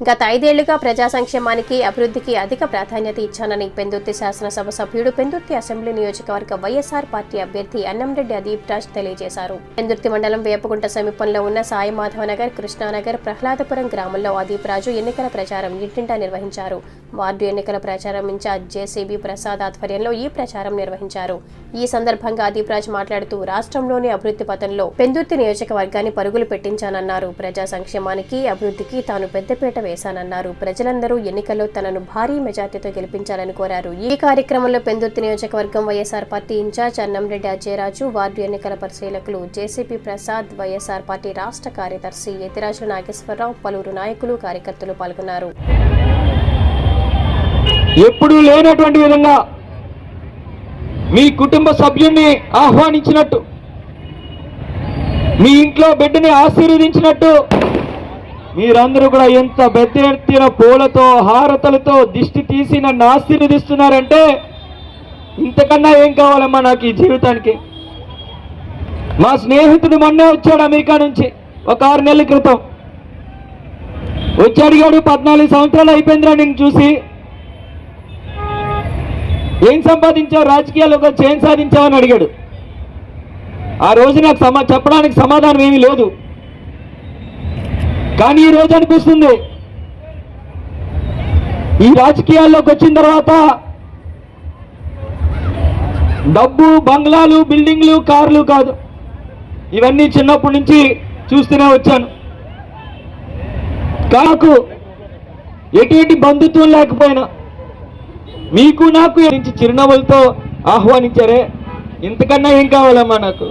గత ఐదేళ్ళుగా ప్రజా సంక్షేమానికి అభివృద్ధికి అధిక ప్రాధాన్యత ఇచ్చానని పెందుర్తి శాసనసభ సభ్యుడు పెందుర్తి అసెంబ్లీ నియోజకవర్గ వైఎస్ఆర్ పార్టీ అభ్యర్థి అన్నంరెడ్డి అదీప్ రాజ్ తెలియజేశారు. పెందుర్తి మండలం వేపగుంట సమీపంలో ఉన్న సాయి మాధవనగర్ కృష్ణానగర్ ప్రహ్లాదపురం గ్రామంలో అదీప్ రాజు ఎన్నికల ప్రచారం ఇంటింటా నిర్వహించారు. వార్డు ఎన్నికల ప్రచారం ఇన్ఛార్జ్ జేసీబీ ప్రసాద్ ఆధ్వర్యంలో ఈ ప్రచారం నిర్వహించారు. ఈ సందర్భంగా అదీప్ రాజ్ మాట్లాడుతూ రాష్ట్రంలోని అభివృద్ధి పథంలో పెందుర్తి నియోజకవర్గాన్ని పరుగులు పెట్టించానన్నారు. ప్రజా సంక్షేమానికి అభివృద్ధికి తాను పెద్దపేట వేశానన్నారు. ప్రజలందరూ ఎన్నికల్లో తనను భారీ మెజార్టీతో గెలిపించాలని కోరారు. ఈ కార్యక్రమంలో పెందుర్తి నియోజకవర్గం YSR party incharge Annamreddy Ajayaraju ward ఎన్నికల పరిశీలకులు జేసీపీ ప్రసాద్ వైఎస్ఆర్ పార్టీ రాష్ట్ర కార్యదర్శి ఎతిరాజు నాగేశ్వరరావు పలువురు నాయకులు కార్యకర్తలు పాల్గొన్నారు. ఎప్పుడూ లేనటువంటి విధంగా మీ కుటుంబ సభ్యుణ్ణి ఆహ్వానించినట్టు మీ ఇంట్లో బిడ్డని ఆశీర్వదించినట్టు మీరందరూ కూడా ఎంత పెద్ద పూలతో హారతలతో దిష్టి తీసి నన్ను ఆశీర్వదిస్తున్నారంటే ఇంతకన్నా ఏం కావాలమ్మా నాకు ఈ జీవితానికి? మా స్నేహితుడు మొన్నే వచ్చాడు అమెరికా నుంచి ఒక ఆరు నెలల క్రితం. వచ్చి అడిగాడు పద్నాలుగు సంవత్సరాలు అయిపోయిందిరా నేను చూసి. ఏం సంపాదించావు? రాజకీయాల్లో ఒక చేం సాధించావని అడిగాడు. ఆ రోజు నాకు సమా చెప్పడానికి సమాధానం ఏమీ లేదు. కానీ ఈ రోజు అనిపిస్తుంది. ఈ రాజకీయాల్లోకి వచ్చిన తర్వాత డబ్బు బంగ్లాలు బిల్డింగ్లు కార్లు కాదు. ఇవన్నీ చిన్నప్పటి నుంచి చూస్తూనే వచ్చాను. కాకు ఎటువంటి బంధుత్వం లేకపోయినా మీకు నాకు నుంచి చిరునవ్వులతో ఆహ్వానించారే. ఇంతకన్నా ఏం కావాలమ్మా నాకు?